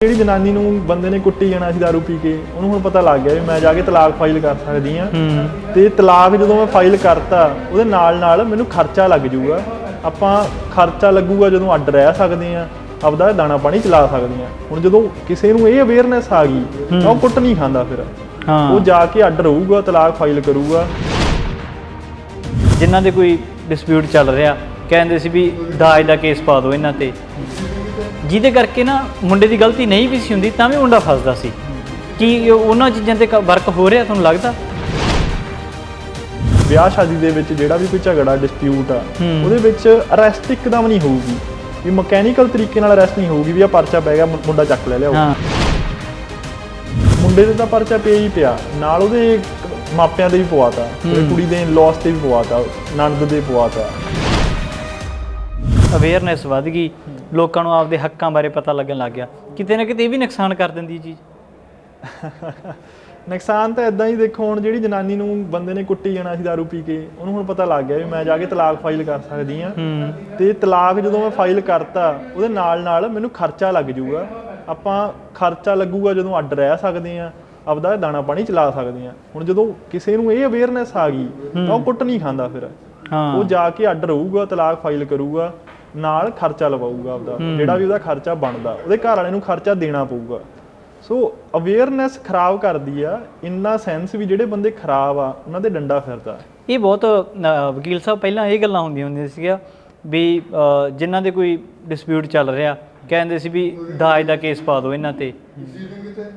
ਜਿਹੜੀ ਜਨਾਨੀ ਨੂੰ ਬੰਦੇ ਨੇ ਕੁੱਟੀ ਜਾਣਾ ਸੀ दारू ਪੀ ਕੇ ਉਹਨੂੰ ਹੁਣ ਪਤਾ ਲੱਗ ਗਿਆ ਵੀ ਮੈਂ ਜਾ ਕੇ ਤਲਾਕ ਫਾਈਲ ਕਰ ਸਕਦੀ ਆ ਤੇ ਤਲਾਕ ਜਦੋਂ ਮੈਂ ਫਾਈਲ ਕਰਤਾ ਉਹਦੇ ਨਾਲ ਨਾਲ ਮੈਨੂੰ ਖਰਚਾ ਲੱਗ ਜਾਊਗਾ। ਆਪਾਂ ਖਰਚਾ ਲੱਗੂਗਾ ਜਦੋਂ ਅੱਡ ਰਹਿ ਸਕਦੇ ਆ ਆਪਦਾ ਦਾਣਾ ਪਾਣੀ ਚਲਾ ਸਕਦੇ ਆ ਹੁਣ ਜਦੋਂ ਕਿਸੇ ਨੂੰ ਇਹ ਅਵੇਅਰਨੈਸ ਆ ਗਈ ਉਹ ਕੁੱਟ ਨਹੀਂ ਖਾਂਦਾ ਫਿਰ। ਹਾਂ। ਉਹ ਜਾ ਕੇ ਅੱਡ ਰਹੂਗਾ ਤਲਾਕ ਫਾਈਲ ਕਰੂਗਾ। ਜਿਨ੍ਹਾਂ ਦੇ ਕੋਈ ਡਿਸਪਿਊਟ ਚੱਲ ਰਿਹਾ ਕਹਿੰਦੇ ਸੀ ਵੀ ਦਾਜ ਦਾ ਕੇਸ ਪਾ ਦਿਓ ਇਹਨਾਂ ਤੇ। ਜਿਹਦੇ ਕਰਕੇ ਨਾ ਮੁੰਡੇ ਦੀ ਗਲਤੀ ਨਹੀਂ ਵੀ ਸੀ ਹੁੰਦੀ ਤਾਂ ਵੀ ਮੁੰਡਾ ਫਸਦਾ ਸੀ। ਕੀ ਉਹਨਾਂ ਚੀਜ਼ਾਂ ਤੇ ਵਰਕ ਹੋ ਰਿਹਾ ਤੁਹਾਨੂੰ ਲੱਗਦਾ? ਵਿਆਹ ਸ਼ਾਦੀ ਦੇ ਵਿੱਚ ਜਿਹੜਾ ਵੀ ਕੋਈ ਝਗੜਾ ਡਿਸਪਿਊਟ ਆ। ਉਹਦੇ ਵਿੱਚ ਅਰੈਸਟ ਇੱਕਦਮ ਨਹੀਂ ਹੋਊਗੀ। ਵੀ ਮਕੈਨੀਕਲ ਤਰੀਕੇ ਨਾਲ ਅਰੈਸਟ ਨਹੀਂ ਹੋਊਗੀ ਵੀ ਆ ਪਰਚਾ ਪੈ ਗਿਆ ਮੁੰਡਾ ਚੱਕ ਲੈ ਲਿਆਓ। ਹਾਂ। ਮੁੰਡੇ ਦੇ ਤਾਂ ਪਰਚਾ ਪਿਆ ਹੀ ਪਿਆ। ਨਾਲ ਉਹਦੇ ਮਾਪਿਆਂ ਦੇ ਵੀ ਪਵਾਤਾ। ਕੁੜੀ ਦੇ ਲੌਸ ਤੇ ਵੀ ਪਵਾਤਾ। ਨਣਦ ਦੇ ਪਵਾਤਾ। ਅਵੇਅਰਨੈਸ ਵਧ ਗਈ ਲੋਕਾਂ ਨੂੰ ਆਪਦੇ ਹੱਕਾਂ ਬਾਰੇ ਪਤਾ ਲੱਗਣ ਲੱਗ ਗਿਆ। ਕਿਤੇ ਨਾ ਕਿਤੇ ਇਹ ਵੀ ਨੁਕਸਾਨ ਕਰ ਦਿੰਦੀ ਚੀਜ਼। ਨੁਕਸਾਨ ਤਾਂ ਇਦਾਂ ਹੀ ਦੇਖੋ ਹੁਣ ਜਿਹੜੀ ਜਨਾਨੀ ਨੂੰ ਬੰਦੇ ਨੇ ਕੁੱਟੀ ਜਾਣਾ ਸੀ दारू ਪੀ ਕੇ ਉਹਨੂੰ ਹੁਣ ਪਤਾ ਲੱਗ ਗਿਆ ਵੀ ਮੈਂ ਜਾ ਕੇ ਤਲਾਕ ਫਾਈਲ ਕਰ ਸਕਦੀ ਆ ਹੂੰ। ਤੇ ਤਲਾਕ ਜਦੋਂ ਮੈਂ ਫਾਈਲ ਕਰਤਾ ਉਹਦੇ ਨਾਲ ਨਾਲ ਮੈਨੂੰ ਖਰਚਾ ਲੱਗ ਜਾਊਗਾ। ਆਪਾਂ ਖਰਚਾ ਲੱਗੂਗਾ ਜਦੋਂ ਅੱਡ ਰਹਿ ਸਕਦੇ ਆ ਆਪਦਾ ਦਾਣਾ ਪਾਣੀ ਚਲਾ ਸਕਦੇ ਆ ਹੁਣ ਜਦੋਂ ਕਿਸੇ ਨੂੰ ਇਹ ਅਵੇਅਰਨੈਸ ਆ ਗਈ ਤਾਂ ਉਹ ਕੁੱਟ ਨਹੀਂ ਖਾਂਦਾ ਫਿਰ। ਉਹ ਹਾਂ ਜਾ ਕੇ ਅੱਡ ਰਹੂਗਾ ਤਲਾਕ ਫਾਈਲ ਕਰੂਗਾ। ਨਾਲ ਖਰਚਾ ਲਵਾਊਗਾ ਆਪਦਾ ਜਿਹੜਾ ਵੀ ਉਹਦਾ ਖਰਚਾ ਬਣਦਾ ਉਹਦੇ ਘਰ ਵਾਲੇ ਨੂੰ ਖਰਚਾ ਦੇਣਾ ਪਊਗਾ। ਸੋ ਅਵੇਅਰਨੈਸ ਖਰਾਬ ਕਰਦੀ ਆ ਇੰਨਾ ਸੈਂਸ ਵੀ ਜਿਹੜੇ ਬੰਦੇ ਖਰਾਬ ਆ ਉਹਨਾਂ ਦੇ ਡੰਡਾ ਫਿਰਦਾ। ਇਹ ਬਹੁਤ ਵਕੀਲ ਸਾਹਿਬ ਪਹਿਲਾਂ ਇਹ ਗੱਲਾਂ ਹੁੰਦੀਆਂ ਹੁੰਦੀਆਂ ਸੀਗਾ ਵੀ ਜਿਨ੍ਹਾਂ ਦੇ ਕੋਈ ਡਿਸਪਿਊਟ ਚੱਲ ਰਿਹਾ ਕਹਿੰਦੇ ਸੀ ਵੀ ਦਾਜ ਦਾ ਕੇਸ ਪਾ ਦਿਓ ਇਹਨਾਂ ਤੇ।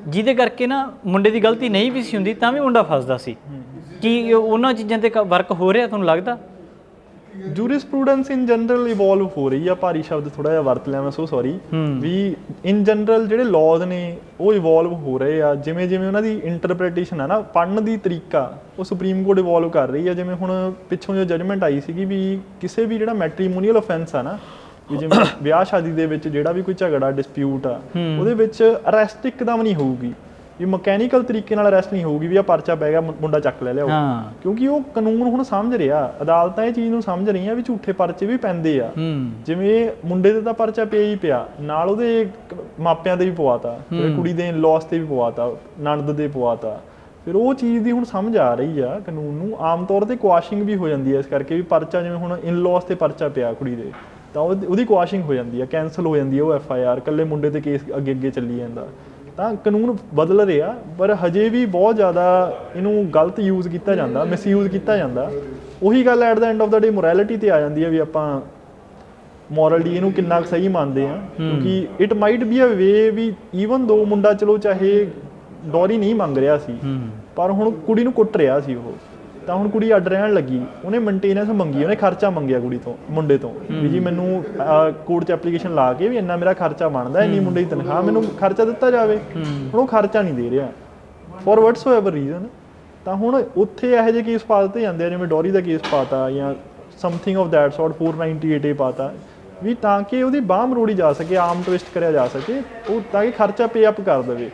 ਜਿਹਦੇ ਕਰਕੇ ਨਾ ਮੁੰਡੇ ਦੀ ਗਲਤੀ ਨਹੀਂ ਵੀ ਸੀ ਹੁੰਦੀ ਤਾਂ ਵੀ ਮੁੰਡਾ ਫਸਦਾ ਸੀ। ਕੀ ਉਹਨਾਂ ਚੀਜ਼ਾਂ ਤੇ ਵਰਕ ਹੋ ਰਿਹਾ ਤੁਹਾਨੂੰ ਲੱਗਦਾ? ਜੂਰਿਸਪ੍ਰੂਡੈਂਸ ਇਨ ਜਨਰਲ ਇਵੋਲਵ ਹੋ ਰਹੀ ਆ ਭਾਰੀ ਸ਼ਬਦ ਥੋੜਾ ਜਿਹਾ ਵਰਤ ਲਿਆ ਮੈਂ ਸੋ ਸੌਰੀ ਵੀ ਇਨ ਜਨਰਲ ਜਿਹੜੇ ਲਾਜ਼ ਨੇ ਉਹ ਇਵੋਲਵ ਹੋ ਰਹੇ ਆ ਜਿਵੇਂ ਜਿਵੇਂ ਉਹਨਾਂ ਦੀ ਇੰਟਰਪ੍ਰੀਟੇਸ਼ਨ ਆ ਨਾ ਪੜਨ ਦੀ ਤਰੀਕਾ ਉਹ ਸੁਪਰੀਮ ਕੋਰਟ ਇਵੋਲਵ ਕਰ ਰਹੀ ਆ ਜਿਵੇਂ ਹੁਣ ਪਿੱਛੋਂ ਜੋ ਜਜਮੈਂਟ ਆਈ ਸੀਗੀ ਵੀ ਕਿਸੇ ਵੀ ਜਿਹੜਾ ਮੈਟ੍ਰੀਮੋਨੀਅਲ ਅਫੈਂਸ ਆ ਨਾ ਵੀ ਜਿਵੇਂ ਵਿਆਹ ਸ਼ਾਦੀ ਦੇ ਵਿੱਚ ਜਿਹੜਾ ਵੀ ਕੋਈ ਝਗੜਾ ਡਿਸਪਿਊਟ ਆ। ਉਹਦੇ ਵਿੱਚ ਅਰੈਸਟ ਇੱਕਦਮ ਨਹੀਂ ਹੋਊਗੀ। ਵੀ ਮਕੈਨੀਕਲ ਤਰੀਕੇ ਨਾਲ ਅਰੈਸਟ ਨਹੀਂ ਹੋਊਗੀ ਵੀ ਆ ਪਰਚਾ ਪੈ ਗਿਆ ਮੁੰਡਾ ਚੱਕ ਲੈ ਲਿਆਓ। ਹਾਂ। ਕਿਉਂਕਿ ਉਹ ਕਾਨੂੰਨ ਹੁਣ ਸਮਝ ਰਿਹਾ। ਅਦਾਲਤਾਂ ਇਹ ਚੀਜ਼ ਨੂੰ ਸਮਝ ਰਹੀਆਂ ਵੀ ਝੂਠੇ ਪਰਚੇ ਵੀ ਪੈਂਦੇ ਆ। ਜਿਵੇਂ ਮੁੰਡੇ ਦੇ ਤਾਂ ਪਰਚਾ ਪਿਆ ਹੀ ਪਿਆ। ਨਾਲ ਉਹਦੇ ਮਾਪਿਆਂ ਦੇ ਵੀ ਪਵਾਤਾ। ਤੇ ਕੁੜੀ ਦੇ ਲੌਸ ਤੇ ਵੀ ਪਵਾਤਾ। ਨਣਦ ਦੇ ਪਵਾਤਾ। ਫਿਰ ਉਹ ਚੀਜ਼ ਦੀ ਹੁਣ ਸਮਝ ਆ ਰਹੀ ਆ ਕਾਨੂੰਨ ਨੂੰ। ਆਮ ਤੌਰ ਤੇ ਕੁਆਸ਼ਿੰਗ ਵੀ ਹੋ ਜਾਂਦੀ ਹੈ ਇਸ ਕਰਕੇ ਵੀ ਪਰਚਾ ਜਿਵੇਂ ਹੁਣ ਇਨ ਲੌਸ ਤੇ ਪਰਚਾ ਪਿਆ ਕੁੜੀ ਦੇ ਤਾਂ ਉਹਦੀ ਕੁਆਸ਼ਿੰਗ ਹੋ ਜਾਂਦੀ ਹੈ ਕੈਨਸਲ ਹੋ ਜਾਂਦੀ ਹੈ ਉਹ ਐਫ ਆਈ ਆਰ ਇਕੱਲੇ ਮੁੰਡੇ ਤੇ ਕੇਸ ਅੱਗੇ ਅੱਗੇ ਚੱਲੀ ਜਾਂਦਾ। ਤਾਂ ਕਾਨੂੰਨ ਬਦਲ ਰਿਹਾ ਪਰ ਹਜੇ ਵੀ ਬਹੁਤ ਜ਼ਿਆਦਾ ਇਹਨੂੰ ਗਲਤ ਯੂਜ਼ ਕੀਤਾ ਜਾਂਦਾ ਮਿਸਯੂਜ਼ ਕੀਤਾ ਜਾਂਦਾ। ਉਹੀ ਗੱਲ at the end of the day morality ਤੇ ਆ ਜਾਂਦੀ ਹੈ ਵੀ ਆਪਾਂ ਮੋਰਲੀ ਇਹਨੂੰ ਕਿੰਨਾ ਸਹੀ ਮੰਨਦੇ ਆ ਕਿਉਂਕਿ it might be a way we even though ਮੁੰਡਾ ਚਲੋ ਚਾਹੇ ਡੋਰੀ ਨਹੀਂ ਮੰਗ ਰਿਹਾ ਸੀ ਪਰ ਹੁਣ ਕੁੜੀ ਨੂੰ ਕੁੱਟ ਰਿਹਾ ਸੀ ਉਹ। ਤਾਂ ਹੁਣ ਕੁੜੀ ਅੱਡ ਰਹਿਣ ਲੱਗੀ। ਉਹਨੇ ਮੇਨਟੇਨੈਂਸ ਮੰਗੀ ਉਹਨੇ ਖਰਚਾ ਮੰਗਿਆ ਕੁੜੀ ਤੋਂ ਮੁੰਡੇ ਤੋਂ। ਵੀ ਜੀ ਮੈਨੂੰ ਕੋਰਟ 'ਚ ਐਪਲੀਕੇਸ਼ਨ ਲਾ ਕੇ ਵੀ ਇੰਨਾ ਮੇਰਾ ਖਰਚਾ ਬਣਦਾ ਇੰਨੀ ਮੁੰਡੇ ਦੀ ਤਨਖਾਹ ਮੈਨੂੰ ਖਰਚਾ ਦਿੱਤਾ ਜਾਵੇ। ਹੁਣ ਉਹ ਖਰਚਾ ਨਹੀਂ ਦੇ ਰਿਹਾ। ਫॉर ਵਟਸੋਐਵਰ ਰੀਜ਼ਨ ਤਾਂ ਹੁਣ ਉੱਥੇ ਇਹੋ ਜਿਹੇ ਕੇਸ ਪਾ ਦਿੱਤੇ ਜਾਂਦੇ ਆ ਜਿਵੇਂ ਡੋਰੀ ਦਾ ਕੇਸ ਪਾਤਾ ਜਾਂ something of that sort 498 A ਪਾਤਾ। ਵੀ ਤਾਂ ਕਿ ਉਹਦੀ ਬਾਹ ਮਰੋੜੀ ਜਾ ਸਕੇ ਆਮ ਟਵਿਸਟ ਕਰਿਆ ਜਾ ਸਕੇ ਉਹ ਤਾਂ ਕਿ ਖਰਚਾ ਪੇ ਅਪ ਕਰ ਦੇਵੇ।